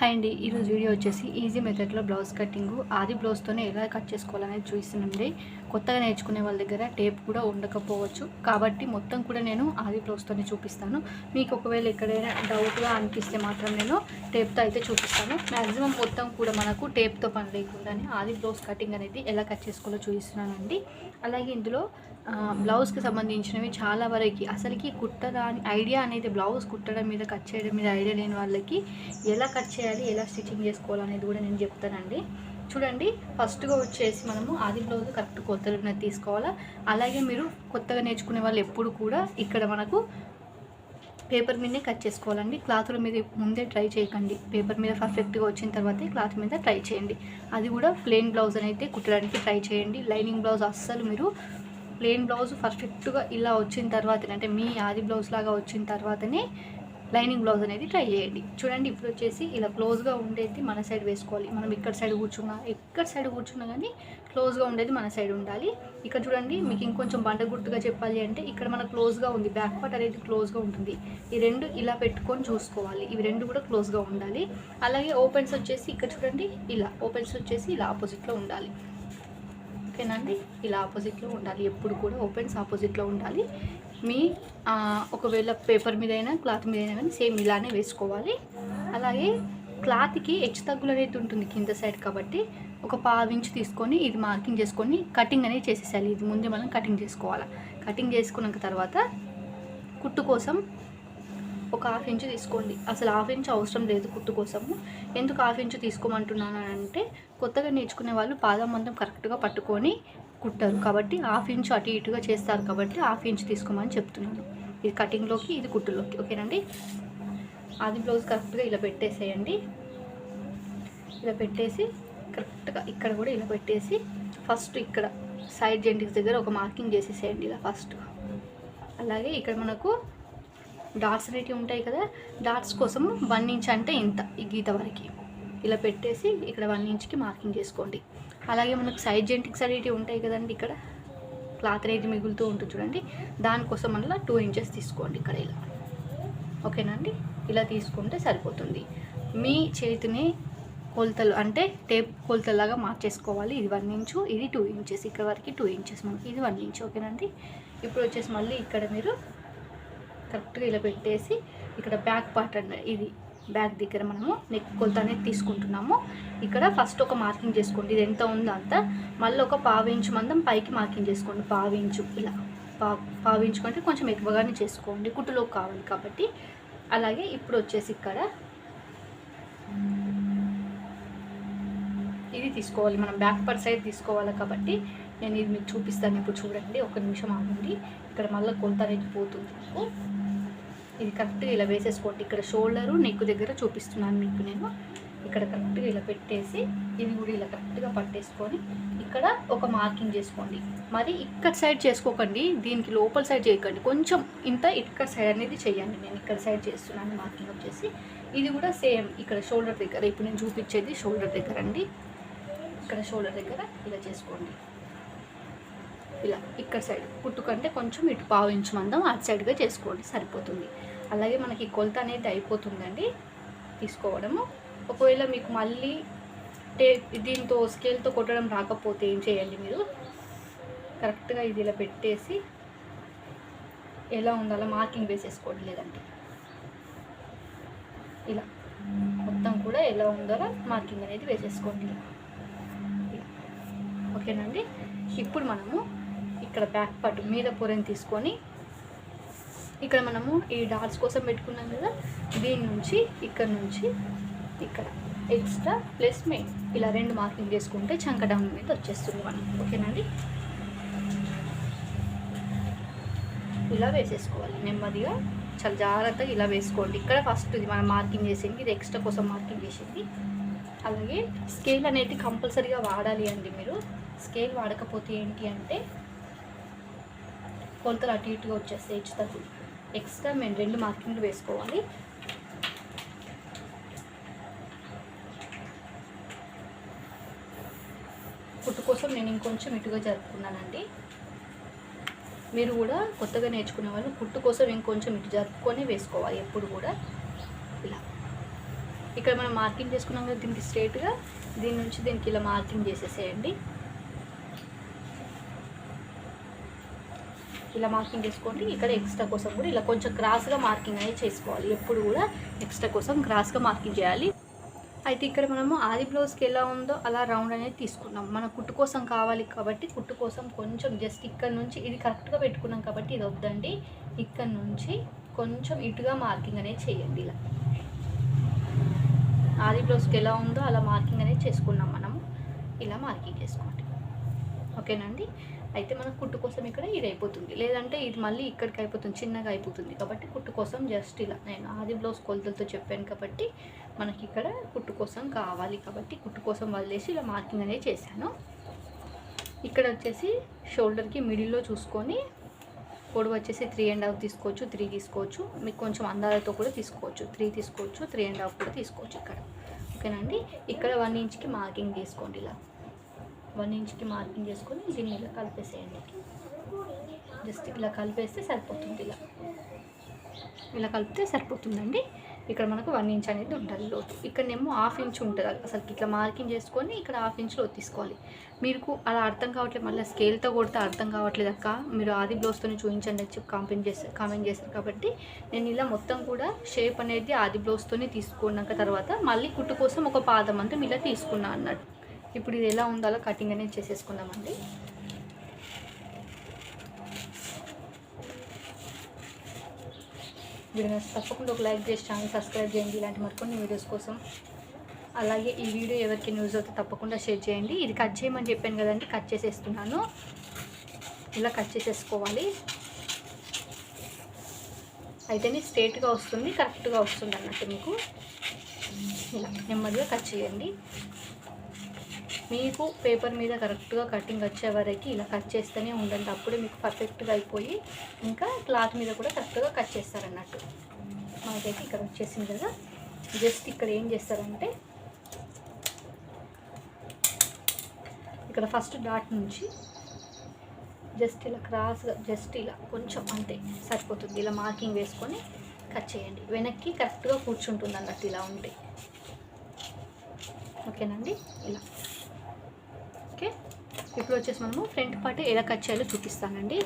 Hi అండి ఈరోజు video వచ్చేసి ఈజీ మెథడ్లో బ్లౌజ్ కటింగ్ ఆది బ్లౌజ్తోనే ఎలా కట్ చేసుకోవాలనేది చూపిస్తున్నాండి కొత్తగా నేర్చుకునే వాళ్ళ దగ్గర టేప్ కూడా ఉండకపోవచ్చు. కాబట్టి మొత్తం కూడా నేను ఆది బ్లౌజ్తోనే చూపిస్తాను. మీకు ఒకవేళ ఎక్కడైనా డౌట్గా అనిపిస్తే మాత్రం నేను టేప్తో అయితే చూపిస్తాను. మ్యాక్సిమం మొత్తం కూడా మనకు టేప్తో పని లేకుండానే ఆది బ్లౌజ్ కటింగ్ అనేది ఎలా కట్ చేసుకోవాలో చూపిస్తున్నానండి. అలాగే ఇందులో బ్లౌజ్కి సంబంధించినవి చాలా వరకు. అసలుకి కుట్టరాని ఐడియా అనేది బ్లౌజ్ కుట్టడం మీద కట్ చేయడం మీద ఐడియా లేని వాళ్ళకి ఎలా కట్ చేయాలి ఎలా స్టిచ్చింగ్ చేసుకోవాలనేది కూడా నేను చెప్తానండి. చూడండి ఫస్ట్గా వచ్చేసి మనము ఆది బ్లౌజ్ కరెక్ట్ కొత్తగా తీసుకోవాలా? అలాగే మీరు కొత్తగా నేర్చుకునే వాళ్ళు ఎప్పుడు కూడా ఇక్కడ మనకు పేపర్ మీదనే కట్ చేసుకోవాలండి. క్లాత్ల మీద ముందే ట్రై చేయకండి. పేపర్ మీద పర్ఫెక్ట్గా వచ్చిన తర్వాతే క్లాత్ మీద ట్రై చేయండి. అది కూడా ప్లెయిన్ బ్లౌజ్ అయితే కుట్టడానికి ట్రై చేయండి. లైనింగ్ బ్లౌజ్ అస్సలు మీరు ప్లెయిన్ బ్లౌజ్ పర్ఫెక్ట్గా ఇలా వచ్చిన తర్వాత అంటే మీ ఆది బ్లౌజ్ లాగా వచ్చిన తర్వాతనే లైనింగ్ బ్లౌజ్ అనేది ట్రై చేయండి. చూడండి ఇప్పుడు వచ్చేసి ఇలా క్లోజ్గా ఉండేది మన సైడ్ వేసుకోవాలి. మనం ఇక్కడ సైడ్ కూర్చున్నా ఎక్కడ సైడ్ కూర్చున్నా కానీ క్లోజ్గా ఉండేది మన సైడ్ ఉండాలి. ఇక్కడ చూడండి మీకు ఇంకొంచెం బండ గుర్తుగా చెప్పాలి అంటే ఇక్కడ మన క్లోజ్గా ఉంది. బ్యాక్ పార్ట్ అనేది క్లోజ్గా ఉంటుంది. ఈ రెండు ఇలా పెట్టుకొని చూసుకోవాలి. ఇవి రెండు కూడా క్లోజ్గా ఉండాలి. అలాగే ఓపెన్స్ వచ్చేసి ఇక్కడ చూడండి ఇలా ఓపెన్స్ వచ్చేసి ఇలా ఆపోజిట్లో ఉండాలి. ఓకేనండి. ఇలా ఆపోజిట్లో ఉండాలి. ఎప్పుడు కూడా ఓపెన్స్ ఆపోజిట్లో ఉండాలి. మీ ఒకవేళ పేపర్ మీద అయినా క్లాత్ మీద అయినా కానీ సేమ్ ఇలానే వేసుకోవాలి. అలాగే క్లాత్కి హెచ్చు తగ్గులు అనేది ఉంటుంది కింద సైడ్ కాబట్టి ఒక పావు ఇంచు తీసుకొని ఇది మార్కింగ్ చేసుకొని కటింగ్ అనేది చేసేసాలి ఇది ముందే మనం కటింగ్ చేసుకోవాలి. కటింగ్ చేసుకున్నాక తర్వాత కుట్టు కోసం ఒక హాఫ్ ఇంచు తీసుకోండి. అసలు హాఫ్ ఇంచు అవసరం లేదు కుట్టు కోసము. ఎందుకు హాఫ్ ఇంచు తీసుకోమంటున్నాను అంటే కొత్తగా నేర్చుకునే వాళ్ళు పాదం మందం కరెక్ట్గా పట్టుకొని కుట్టారు. కాబట్టి హాఫ్ ఇంచు అటు ఇటుగా చేస్తారు కాబట్టి హాఫ్ ఇంచు తీసుకోమని చెప్తున్నాను. ఇది కటింగ్లోకి ఇది కుట్టులోకి. ఓకేనండి? అది బ్లౌజ్ కరెక్ట్గా ఇలా పెట్టేసేయండి. ఇలా పెట్టేసి కరెక్ట్గా ఇక్కడ కూడా ఇలా పెట్టేసి ఫస్ట్ ఇక్కడ సైడ్ జెంటిక్స్ దగ్గర ఒక మార్కింగ్ చేసేసేయండి ఇలా ఫస్ట్ అలాగే ఇక్కడ మనకు డాట్స్ అనేటివి ఉంటాయి కదా డాట్స్ కోసం వన్ ఇంచ్ అంటే ఇంత ఈ గీత వరకు. ఇలా పెట్టేసి ఇక్కడ వన్ ఇంచ్కి మార్కింగ్ చేసుకోండి. అలాగే మనకు సైడ్ జెంటిక్స్ అనేటివి ఉంటాయి కదండి ఇక్కడ. క్లాత్ అనేది మిగులుతూ ఉంటుంది చూడండి. దానికోసం మళ్ళీ టూ ఇంచెస్ తీసుకోండి ఇక్కడ ఇలా. ఓకేనండి ఇలా తీసుకుంటే సరిపోతుంది. మీ చేతిని కొలతలు అంటే టేప్ కొలతలాగా మార్చేసుకోవాలి. ఇది వన్ ఇంచు ఇది టూ ఇంచెస్. ఇక్కడ వరకు టూ ఇంచెస్ మనకి ఇది వన్ ఇంచ్. ఓకేనండి ఇప్పుడు వచ్చేసి మళ్ళీ ఇక్కడ మీరు కరెక్ట్గా ఇలా పెట్టేసి ఇక్కడ బ్యాక్ పార్ట్ ఇది బ్యాక్ దగ్గర మనము నెక్ కొలత అనేది తీసుకుంటున్నాము. ఇక్కడ ఫస్ట్ ఒక మార్కింగ్ చేసుకోండి. ఇది ఎంత ఉందో అంత. మళ్ళీ ఒక పావు మందం పైకి మార్కింగ్ చేసుకోండి. పావించు ఇలా పా పావించుకుంటే కొంచెం ఎక్కువగానే చేసుకోండి. కుట్టులోకి కావాలి కాబట్టి. అలాగే ఇప్పుడు వచ్చేసి ఇక్కడ ఇది తీసుకోవాలి. మనం బ్యాక్ పర్ సైడ్ తీసుకోవాలి కాబట్టి నేను ఇది మీకు చూపిస్తాను. ఇప్పుడు చూడండి. ఒక నిమిషం ఆగండి. ఇక్కడ మళ్ళీ కొలత అనేది పోతుంది. మీకు ఇది కరెక్ట్గా ఇలా వేసేసుకోండి. ఇక్కడ షోల్డరు నెక్ దగ్గర చూపిస్తున్నాను మీకు నేను. ఇక్కడ కరెక్ట్గా ఇలా పెట్టేసి ఇది కూడా ఇలా కరెక్ట్గా పట్టేసుకొని ఇక్కడ ఒక మార్కింగ్ చేసుకోండి. మరి ఇక్కడ సైడ్ చేసుకోకండి. దీనికి లోపల సైడ్ చేయకండి. కొంచెం ఇంత ఇక్కడ సైడ్ అనేది చేయండి. నేను ఇక్కడ సైడ్ చేస్తున్నాను మార్కింగ్ వచ్చేసి. ఇది కూడా సేమ్ ఇక్కడ షోల్డర్ దగ్గర. ఇప్పుడు నేను చూపించేది షోల్డర్ దగ్గర అండి. ఇక్కడ షోల్డర్ దగ్గర ఇలా చేసుకోండి. ఇలా ఇక్కడ సైడ్ పుట్టుకంటే కొంచెం ఇటు పావు ఇంచు మందం అటు సైడ్గా చేసుకోండి. సరిపోతుంది. అలాగే మనకి కొలత అనేది అయిపోతుందండి తీసుకోవడము. ఒకవేళ మీకు మళ్ళీ టే దీంతో స్కేల్తో కొట్టడం రాకపోతే ఏం చేయండి మీరు? కరెక్ట్గా ఇది ఇలా పెట్టేసి ఎలా ఉండాలో మార్కింగ్ వేసేసుకోండి లేదంటే. ఇలా మొత్తం కూడా ఎలా ఉండాలో మార్కింగ్ అనేది వేసేసుకోండి. ఓకేనండి ఇప్పుడు మనము ఇక్కడ బ్యాక్ పార్ట్ మీద పొరని తీసుకొని ఇక్కడ మనము ఈ డాట్స్ కోసం పెట్టుకున్నాం కదా దీని నుంచి ఇక్కడ నుంచి ఇక్కడ. ఎక్స్ట్రా ప్లస్ మెయిన్ ఇలా రెండు మార్కింగ్ చేసుకుంటే చంక డౌన్ మీద వచ్చేస్తుంది మనం. ఓకేనండి ఇలా వేసేసుకోవాలి. నెమ్మదిగా చాలా జాగ్రత్తగా ఇలా వేసుకోండి. ఇక్కడ ఫస్ట్ ఇది మనం మార్కింగ్ చేసింది ఇది ఎక్స్ట్రా కోసం మార్కింగ్ చేసింది. అలాగే స్కేల్ అనేది కంపల్సరీగా వాడాలి అండి మీరు. స్కేల్ వాడకపోతే ఏంటి అంటే కొలతలు అటు ఇటుగా వచ్చేస్తాయి హెచ్చు తగ్గులు. ఎక్స్ట్రా మేము రెండు మార్కింగ్లు వేసుకోవాలి. కుట్టు కోసం నేను ఇంకొంచెం ఇటుగా జరుపుకున్నానండి. మీరు కూడా కొత్తగా నేర్చుకునే వాళ్ళు కుట్టు కోసం ఇంకొంచెం ఇటు జరుపుకొని వేసుకోవాలి ఎప్పుడు కూడా. ఇలా. ఇక్కడ మనం మార్కింగ్ చేసుకున్నాం కదా దీనికి స్ట్రేట్గా దీని నుంచి దీనికి ఇలా మార్కింగ్ చేసేసేయండి. ఇలా మార్కింగ్ చేసుకోండి ఇక్కడ ఎక్స్ట్రా కోసం కూడా ఇలా కొంచెం క్రాస్గా మార్కింగ్ అనేది చేసుకోవాలి. ఎప్పుడు కూడా ఎక్స్ట్రా కోసం క్రాస్గా మార్కింగ్ చేయాలి. అయితే ఇక్కడ మనము ఆది బ్లౌజ్కి ఎలా ఉందో అలా రౌండ్ అనేది తీసుకున్నాం. మన కుట్టు కోసం కావాలి కాబట్టి కుట్టు కోసం కొంచెం జస్ట్ ఇక్కడ నుంచి ఇది కరెక్ట్గా పెట్టుకున్నాం కాబట్టి ఇది వద్దండి. ఇక్కడ నుంచి కొంచెం ఇటుగా మార్కింగ్ అనేది చేయండి ఇలా. ఆది బ్లౌజ్కి ఎలా ఉందో అలా మార్కింగ్ అనేది చేసుకున్నాం మనము. ఇలా మార్కింగ్ చేసుకోండి. ఓకేనండి అయితే మనకు కుట్టు కోసం ఇక్కడ ఇది అయిపోతుంది. లేదంటే ఇది మళ్ళీ ఇక్కడికి అయిపోతుంది చిన్నగా అయిపోతుంది. కాబట్టి కుట్టు కోసం జస్ట్ ఇలా నేను ఆది బ్లౌజ్ కొలతలతో చెప్పాను కాబట్టి మనకి ఇక్కడ కుట్టు కోసం కావాలి. కాబట్టి కుట్టు కోసం వదిలేసి ఇలా మార్కింగ్ అనేది చేశాను. ఇక్కడ వచ్చేసి షోల్డర్కి మిడిల్లో చూసుకొని పొడవు వచ్చేసి త్రీ అండ్ హాఫ్ తీసుకోవచ్చు త్రీ తీసుకోవచ్చు. మీకు కొంచెం అందాలతో కూడా తీసుకోవచ్చు. త్రీ తీసుకోవచ్చు త్రీ అండ్ హాఫ్ కూడా తీసుకోవచ్చు ఇక్కడ. ఓకేనండి ఇక్కడ వన్ ఇంచ్కి మార్కింగ్ తీసుకోండి ఇలా. వన్ ఇంచ్కి మార్కింగ్ చేసుకొని దీన్ని ఇలా కలిపేసేయండి. జస్ట్ ఇలా కలిపేస్తే సరిపోతుంది ఇలా. ఇలా కలిపితే సరిపోతుందండి. ఇక్కడ మనకు వన్ ఇంచ్ అనేది ఉండాలి లోతు. ఇక్కడనేమో హాఫ్ ఇంచ్ ఉంటుంది అసలు ఇట్లా మార్కింగ్ చేసుకొని ఇక్కడ హాఫ్ ఇంచ్ లోతు తీసుకోవాలి. మీకు అలా అర్థం కావట్లేదు. మళ్ళీ స్కేల్తో కొడితే అర్థం కావట్లేదు అక్క. మీరు ఆది బ్లౌజ్తోనే చూపించండి అని చెప్పి కామెంట్ చేస్తారు కామెంట్ చేస్తారు కాబట్టి నేను ఇలా మొత్తం కూడా షేప్ అనేది ఆది బ్లౌజ్తోనే తీసుకున్నాక తర్వాత మళ్ళీ కుట్టు కోసం ఒక పాదం అంతా ఇలా తీసుకున్నా అన్నట్టు. ఇప్పుడు ఇది ఎలా ఉండాలో కటింగ్ అనేది చేసేసుకుందామండి. వీడియో తప్పకుండా ఒక లైక్ చేసి ఛానల్ సబ్స్క్రైబ్ చేయండి. ఇలాంటి మరికొన్ని వీడియోస్ కోసం అలాగే ఈ వీడియో ఎవరికి న్యూస్ అవుతే తప్పకుండా షేర్ చేయండి. ఇది కట్ చేయమని చెప్పాను కదండి కట్ చేసేస్తున్నాను. ఇలా కట్ చేసేసుకోవాలి. అయితేనే స్ట్రేట్గా వస్తుంది కరెక్ట్గా వస్తుంది అన్నట్టు మీకు. ఇలా నెమ్మదిగా కట్ చేయండి. మీకు పేపర్ మీద కరెక్ట్గా కటింగ్ వచ్చే వరకు ఇలా కట్ చేస్తూనే ఉండండి. అప్పుడే మీకు పర్ఫెక్ట్గా అయిపోయి ఇంకా క్లాత్ మీద కూడా కరెక్ట్గా కట్ చేస్తారన్నట్టు. మనకైతే ఇక్కడ వచ్చేసింది కదా. జస్ట్ ఇక్కడ ఏం చేస్తారంటే ఇక్కడ ఫస్ట్ డాట్ నుంచి జస్ట్ ఇలా క్రాస్గా జస్ట్ ఇలా కొంచెం అంతే సరిపోతుంది. ఇలా మార్కింగ్ వేసుకొని కట్ చేయండి. వెనక్కి కరెక్ట్గా కూర్చుంటుంది అన్నట్టు ఇలా ఉంటే. ఓకేనండి ఇలా. ఓకే. ఇప్పుడు వచ్చేసి మనము ఫ్రంట్ పార్ట్ ఎలా కట్ చేయాలో చూపిస్తానండి.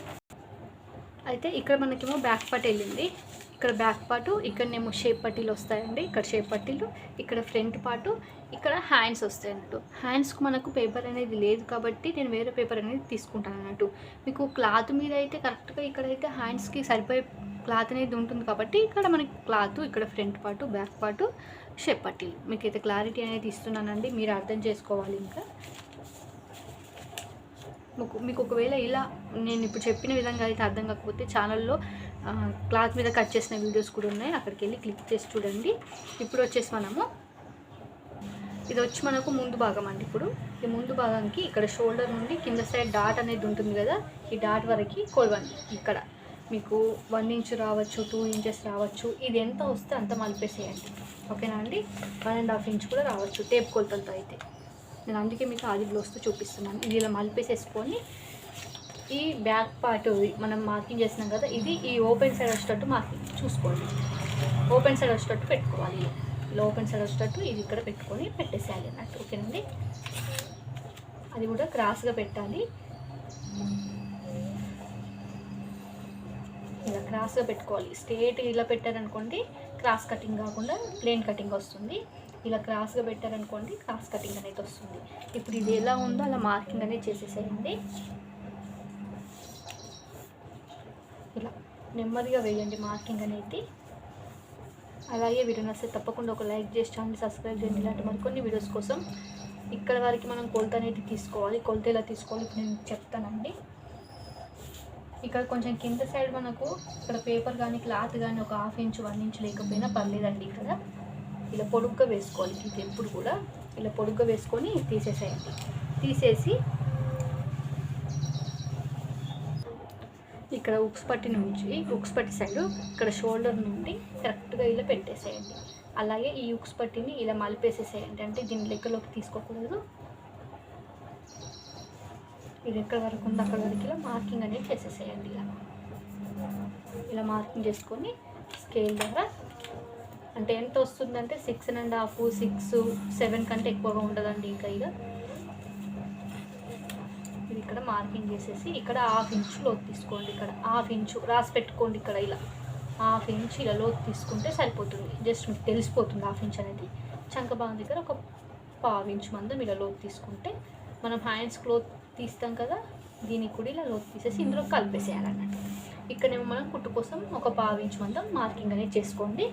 అయితే ఇక్కడ మనకేమో బ్యాక్ పార్ట్ వెళ్ళింది. ఇక్కడ బ్యాక్ పార్ట్ ఇక్కడనేమో షేప్ పట్టీలు వస్తాయండి. ఇక్కడ షేప్ పట్టీలు ఇక్కడ ఫ్రంట్ పార్ట్ ఇక్కడ హ్యాండ్స్ వస్తాయి అన్నట్టు హ్యాండ్స్కి మనకు పేపర్ అనేది లేదు కాబట్టి నేను వేరే పేపర్ అనేది తీసుకుంటాను అన్నట్టు. మీకు క్లాత్ మీద అయితే కరెక్ట్గా ఇక్కడైతే హ్యాండ్స్కి సరిపోయే క్లాత్ అనేది ఉంటుంది కాబట్టి ఇక్కడ మనకి క్లాత్ ఇక్కడ front part back part shape పట్టీలు. మీకైతే క్లారిటీ అనేది ఇస్తున్నానండి. మీరు అర్థం చేసుకోవాలి ఇంకా. మీకు మీకు ఒకవేళ ఇలా నేను ఇప్పుడు చెప్పిన విధంగా అయితే అర్థం కాకపోతే ఛానల్లో క్లాత్ మీద కట్ చేసిన వీడియోస్ కూడా ఉన్నాయి. అక్కడికి వెళ్ళి క్లిక్ చేసి చూడండి. ఇప్పుడు వచ్చేసి మనము ఇది వచ్చి మనకు ముందు భాగం అండి ఇప్పుడు. ఈ ముందు భాగానికి ఇక్కడ షోల్డర్ నుండి కింద సైడ్ డాట్ అనేది ఉంటుంది కదా ఈ డాట్ వరకు కొలవండి ఇక్కడ. మీకు వన్ ఇంచ్ రావచ్చు టూ ఇంచెస్ రావచ్చు ఇది ఎంత వస్తే అంత మలిపేసేయండి. ఓకేనా అండి? వన్ అండ్ హాఫ్ ఇంచ్ కూడా రావచ్చు టేప్ కొలతలతో అయితే. నేను అందుకే మీకు ఆది బ్లౌజ్తో చూపిస్తున్నాను. ఇది ఇలా మలిపేసేసుకొని ఈ బ్యాక్ పార్ట్ మనం మార్కింగ్ చేసినాం కదా ఇది ఈ ఓపెన్ సైడ్ వచ్చేటట్టు మార్కింగ్ చూసుకోండి. ఓపెన్ సైడ్ వచ్చేటట్టు పెట్టుకోవాలి. ఇలా ఓపెన్ సైడ్ వచ్చేటట్టు ఇది ఇక్కడ పెట్టుకొని పెట్టేసేయాలి అన్నట్టు. ఓకేనండి అది కూడా క్రాస్గా పెట్టాలి. ఇలా క్రాస్గా పెట్టుకోవాలి. స్ట్రేట్ ఇలా పెట్టారనుకోండి క్రాస్ కటింగ్ కాకుండా ప్లేన్ కటింగ్ వస్తుంది. ఇలా క్రాస్గా పెట్టారనుకోండి క్రాస్ కటింగ్ అనేది వస్తుంది. ఇప్పుడు ఇది ఎలా ఉందో అలా మార్కింగ్ అనేది చేసేసేయండి. ఇలా నెమ్మదిగా వేయండి మార్కింగ్ అనేది. అలాగే వీడియో నచ్చితే తప్పకుండా ఒక లైక్ చేసి ఛానల్ సబ్స్క్రైబ్ చేయండి. ఇలాంటి మరికొన్ని వీడియోస్ కోసం ఇక్కడ వరకు మనం కొలత అనేది తీసుకోవాలి. కొలత ఎలా తీసుకోవాలి ఇప్పుడు నేను చెప్తానండి. ఇక్కడ కొంచెం కింద సైడ్ మనకు ఇక్కడ పేపర్ కానీ క్లాత్ కానీ ఒక హాఫ్ ఇంచ్ వన్ ఇంచ్ లేకపోయినా పర్లేదండి ఇక్కడ. ఇలా పొడుగ్గా వేసుకోవాలి. ఇది ఎప్పుడు కూడా ఇలా పొడుగ్గా వేసుకొని తీసేసేయండి. తీసేసి ఇక్కడ ఉక్స్ పట్టి నుంచి ఉక్స్ పట్టి సైడ్ ఇక్కడ షోల్డర్ నుండి కరెక్ట్గా ఇలా పెట్టేసేయండి. అలాగే ఈ ఉక్స్ పట్టిని ఇలా మలిపేసేసేయండి. అంటే దీని లెక్కలోకి తీసుకోకూడదు. ఇది ఎక్కడ వరకు ఉందో అక్కడ వరకు ఇలా మార్కింగ్ అనేది చేసేసేయండి ఇలా. ఇలా మార్కింగ్ చేసుకొని స్కేల్ ద్వారా అంటే ఎంత వస్తుందంటే six and half six seven కంటే ఎక్కువగా ఉండదండి ఇంకా ఇక. ఇది ఇక్కడ మార్కింగ్ చేసేసి ఇక్కడ హాఫ్ ఇంచ్ లోతు తీసుకోండి ఇక్కడ. హాఫ్ ఇంచు రాసి పెట్టుకోండి ఇక్కడ ఇలా. హాఫ్ ఇంచ్ ఇలా లోతు తీసుకుంటే సరిపోతుంది. జస్ట్ మీకు తెలిసిపోతుంది హాఫ్ ఇంచ్ అనేది. చంక దగ్గర ఒక పావు ఇంచ్ మందం ఇలా లోతు తీసుకుంటే మనం హ్యాండ్స్ క్లోత్ తీస్తాం కదా దీనికి కూడా ఇలా లోతు తీసేసి ఇందులో కలిపేసేయాలన్నట్టు ఇక్కడేమో మనం కుట్టు కోసం ఒక పావు ఇంచ్ మందం మార్కింగ్ అనేది చేసుకోండి.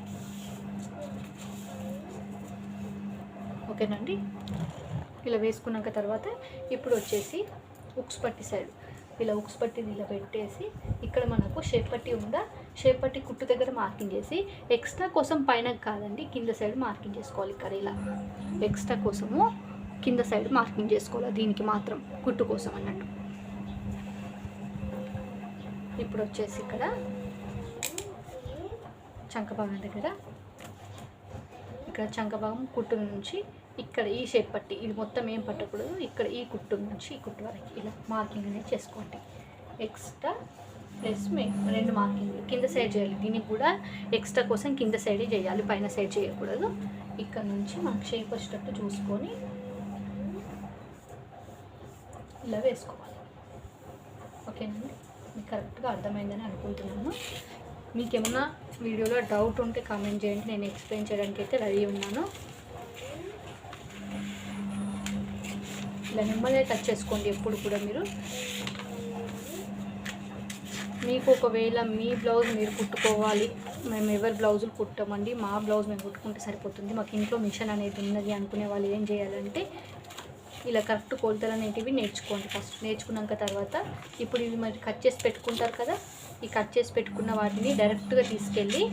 ఓకేనండి? ఇలా వేసుకున్నాక తర్వాత ఇప్పుడు వచ్చేసి ఉక్స్ పట్టి సైడ్. ఇలా ఉక్స్ పట్టిని ఇలా పెట్టేసి ఇక్కడ మనకు షేప్ పట్టి ఉందా? షేప్ పట్టి కుట్టు దగ్గర మార్కింగ్ చేసి ఎక్స్ట్రా కోసం పైన కాదండి కింద సైడ్ మార్కింగ్ చేసుకోవాలి ఇక్కడ ఇలా. ఎక్స్ట్రా కోసము కింద సైడ్ మార్కింగ్ చేసుకోవాలి దీనికి మాత్రం కుట్టు కోసం అన్నట్టు. ఇప్పుడు వచ్చేసి ఇక్కడ చంకభాగం దగ్గర ఇక్కడ చంకభాగం కుట్టు నుంచి ఇక్కడ ఈ షేప్ పట్టి ఇది మొత్తం ఏం పట్టకూడదు. ఇక్కడ ఈ కుట్టు నుంచి ఈ కుట్టు వరకు ఇలా మార్కింగ్ అనేది చేసుకోండి. ఎక్స్ట్రా ప్లస్ మే రెండు మార్కింగ్ కింద సైడ్ చేయాలి. దీనికి కూడా ఎక్స్ట్రా కోసం కింద సైడే చేయాలి. పైన సైడ్ చేయకూడదు. ఇక్కడ నుంచి మనకు షేప్ వచ్చేటట్టు చూసుకొని ఇలా వేసుకోవాలి. ఓకేనండి? మీకు కరెక్ట్గా అర్థమైందని అనుకుంటున్నాను. మీకు ఏమన్నా వీడియోలో డౌట్ ఉంటే కామెంట్ చేయండి. నేను ఎక్స్ప్లెయిన్ చేయడానికి అయితే రెడీ ఉన్నాను. ఇలా నెమ్మదిగా టచ్ చేసుకోండి ఎప్పుడు కూడా మీరు. మీకు ఒకవేళ మీ బ్లౌజ్ మీరు కుట్టుకోవాలి మేము ఎవరి బ్లౌజులు కుట్టమండి మా బ్లౌజ్ మేము కుట్టుకుంటే సరిపోతుంది. మాకు ఇంట్లో మిషన్ అనేది ఉన్నది అనుకునే వాళ్ళు ఏం చేయాలంటే ఇలా కరెక్ట్ కొలతలు అనేటివి నేర్చుకోండి ఫస్ట్. నేర్చుకున్నాక తర్వాత ఇప్పుడు ఇవి మరి కట్ చేసి పెట్టుకుంటారు కదా ఈ కట్ చేసి పెట్టుకున్న వాటిని డైరెక్ట్గా తీసుకెళ్ళి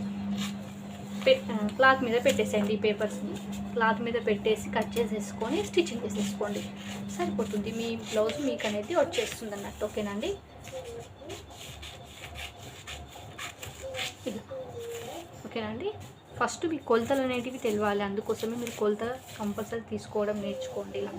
క్లాత్ మీద పెట్టేసేయండి ఈ పేపర్స్ని. క్లాత్ మీద పెట్టేసి కట్ చేసేసుకొని స్టిచ్చింగ్ చేసేసుకోండి. సరిపోతుంది. మీ బ్లౌజ్ మీకు అనేది వచ్చేస్తుంది అన్నట్టు ఓకేనండి? ఇలా ఓకేనండి? ఫస్ట్ మీ కొలతలు అనేటివి తెలియాలి. అందుకోసమే మీరు కొలత కంపల్సరీ తీసుకోవడం నేర్చుకోండి. ఇలా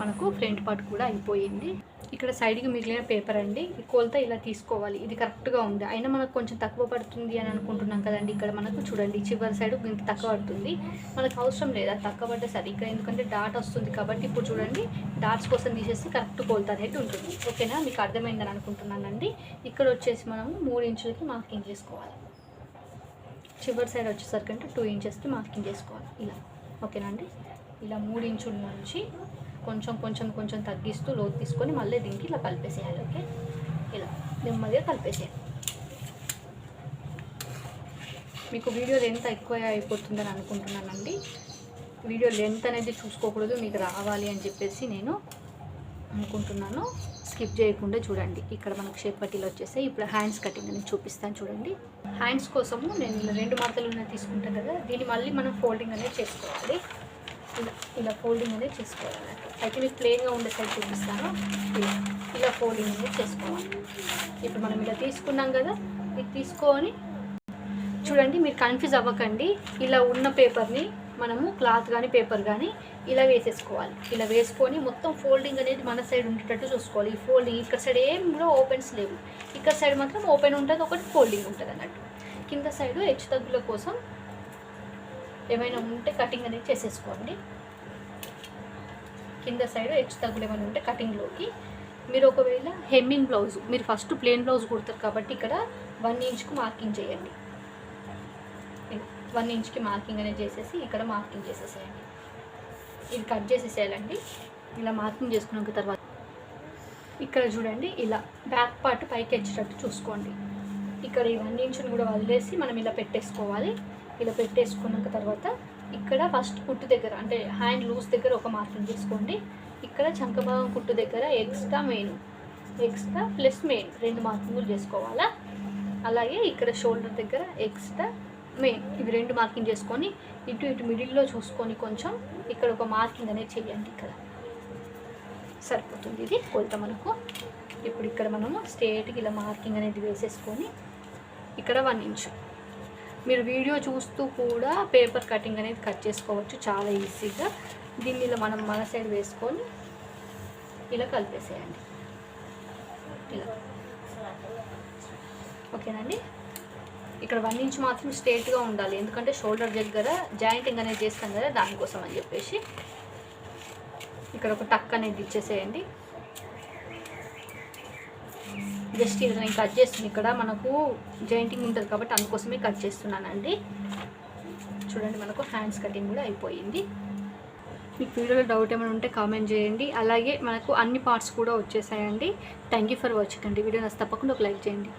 మనకు ఫ్రంట్ పార్ట్ కూడా అయిపోయింది. ఇక్కడ సైడ్కి మిగిలిన పేపర్ అండి. ఈ కొలత ఇలా తీసుకోవాలి. ఇది కరెక్ట్గా ఉంది. అయినా మనకు కొంచెం తక్కువ పడుతుంది అని అనుకుంటున్నాం కదండి. ఇక్కడ మనకు చూడండి చివరి సైడ్ ఇంత తక్కువ పడుతుంది. మనకు అవసరం లేదా. తక్కువ పడ్డే సరిగ్గా ఎందుకంటే డాట్ వస్తుంది కాబట్టి ఇప్పుడు చూడండి డాట్స్ కోసం తీసేసి కరెక్ట్ కొలత అనేది ఉంటుంది. ఓకేనా? మీకు అర్థమైందని అనుకుంటున్నానండి. ఇక్కడ వచ్చేసి మనము మూడు ఇంచులకి మార్కింగ్ చేసుకోవాలి. చివరి సైడ్ వచ్చేసరికి అంటే టూ ఇంచెస్కి మార్కింగ్ చేసుకోవాలి. ఇలా. ఓకేనా అండి? ఇలా మూడు ఇంచుల నుంచి కొంచెం కొంచెం కొంచెం తగ్గిస్తూ లోతు తీసుకొని మళ్ళీ దీనికి ఇలా కలిపేసేయాలి ఓకే? ఇలా నెమ్మదిగా కలిపేసేయాలి. మీకు వీడియో లెంత్ ఎక్కువ అయిపోతుందని అనుకుంటున్నానండి. వీడియో లెంత్ అనేది చూసుకోకూడదు మీకు రావాలి అని చెప్పేసి నేను అనుకుంటున్నాను. స్కిప్ చేయకుండా చూడండి. ఇక్కడ మనకు షేప్ పట్టీలు వచ్చేసాయి. ఇప్పుడు హ్యాండ్స్ కటింగ్ అనేది చూపిస్తాను చూడండి. హ్యాండ్స్ కోసము నేను రెండు మడతలు తీసుకుంటాను కదా దీన్ని మళ్ళీ మనం ఫోల్డింగ్ అనేది చేసుకోవాలి. ఇలా ఇలా ఫోల్డింగ్ అనేది చేసుకోవాలి. అయితే మీకు ప్లెయిన్గా ఉండే సైడ్ చూపిస్తాను. ఇలా ఇలా ఫోల్డింగ్ అనేది చేసుకోవాలి. ఇప్పుడు మనం ఇలా తీసుకున్నాం కదా ఇది తీసుకొని చూడండి మీరు కన్ఫ్యూజ్ అవ్వకండి. ఇలా ఉన్న పేపర్ని మనము క్లాత్ కానీ పేపర్ కానీ ఇలా వేసేసుకోవాలి. ఇలా వేసుకొని మొత్తం ఫోల్డింగ్ అనేది మన సైడ్ ఉండేటట్టు చూసుకోవాలి. ఈ ఫోల్డింగ్ ఇక్కడ సైడ్ ఏం కూడా ఓపెన్స్ లేవు. ఇక్కడ సైడ్ మాత్రం ఓపెన్ ఉంటుంది ఒకటి ఫోల్డింగ్ ఉంటుంది అన్నట్టు. కింద సైడ్ హెచ్చు తగ్గుల కోసం ఏమైనా ఉంటే కటింగ్ అనేది చేసేసుకోండి. కింద సైడ్ హెచ్చు తగ్గులు ఏమైనా ఉంటే కటింగ్లోకి మీరు ఒకవేళ హెమ్మింగ్ బ్లౌజ్ మీరు ఫస్ట్ ప్లెయిన్ బ్లౌజ్ కుడతారు కాబట్టి ఇక్కడ వన్ ఇంచ్కు మార్కింగ్ చేయండి. వన్ ఇంచ్కి మార్కింగ్ అనేది చేసేసి ఇక్కడ మార్కింగ్ చేసేసేయండి. ఇది కట్ చేసేసేయాలండి. ఇలా మార్కింగ్ చేసుకున్నాక తర్వాత ఇక్కడ చూడండి ఇలా బ్యాక్ పార్ట్ పైకి వచ్చేటట్టు చూసుకోండి. ఇక్కడ ఈ వన్ ఇంచుని కూడా వదిలేసి మనం ఇలా పెట్టేసుకోవాలి. ఇలా పెట్టేసుకున్నాక తర్వాత ఇక్కడ ఫస్ట్ కుట్టు దగ్గర అంటే హ్యాండ్ లూజ్ దగ్గర ఒక మార్కింగ్ చేసుకోండి ఇక్కడ చంకభాగం కుట్టు దగ్గర extra main extra plus main రెండు మార్కింగులు చేసుకోవాలా? అలాగే ఇక్కడ షోల్డర్ దగ్గర ఎక్స్ట్రా మెయిన్ ఇవి రెండు మార్కింగ్ చేసుకొని ఇటు ఇటు మిడిల్లో చూసుకొని కొంచెం ఇక్కడ ఒక మార్కింగ్ అనేది చేయండి ఇక్కడ. సరిపోతుంది ఇది? కొలత మనకు. ఇప్పుడు ఇక్కడ మనము స్ట్రేట్కి ఇలా మార్కింగ్ అనేది వేసేసుకొని ఇక్కడ వన్ ఇంచు మీరు వీడియో చూస్తూ కూడా పేపర్ కటింగ్ అనేది కట్ చేసుకోవచ్చు. చాలా ఈజీగా. దీన్ని ఇలా మనం మన సైడ్ వేసుకొని ఇలా కలిపేసేయండి. ఇలా. ఓకేనండి? ఇక్కడ వన్ ఇంచ్ మాత్రం స్ట్రేట్గా ఉండాలి. ఎందుకంటే షోల్డర్ దగ్గర జాయింటింగ్ అనేది చేస్తాం కదా దానికోసం అని చెప్పేసి. ఇక్కడ ఒక టక్ అనేది ఇచ్చేసేయండి. జస్ట్ ఇది నేను కట్ చేస్తుంది. ఇక్కడ మనకు జాయింటింగ్ ఉంటుంది కాబట్టి అందుకోసమే కట్ చేస్తున్నానండి. చూడండి మనకు హ్యాండ్స్ కటింగ్ కూడా అయిపోయింది. మీకు వీడియోలో డౌట్ ఏమైనా ఉంటే కామెంట్ చేయండి. అలాగే మనకు అన్ని పార్ట్స్ కూడా వచ్చేసాయండి. థ్యాంక్ యూ ఫర్ వాచింగ్ అండి. వీడియో నచ్చి తప్పకుండా ఒక లైక్ చేయండి.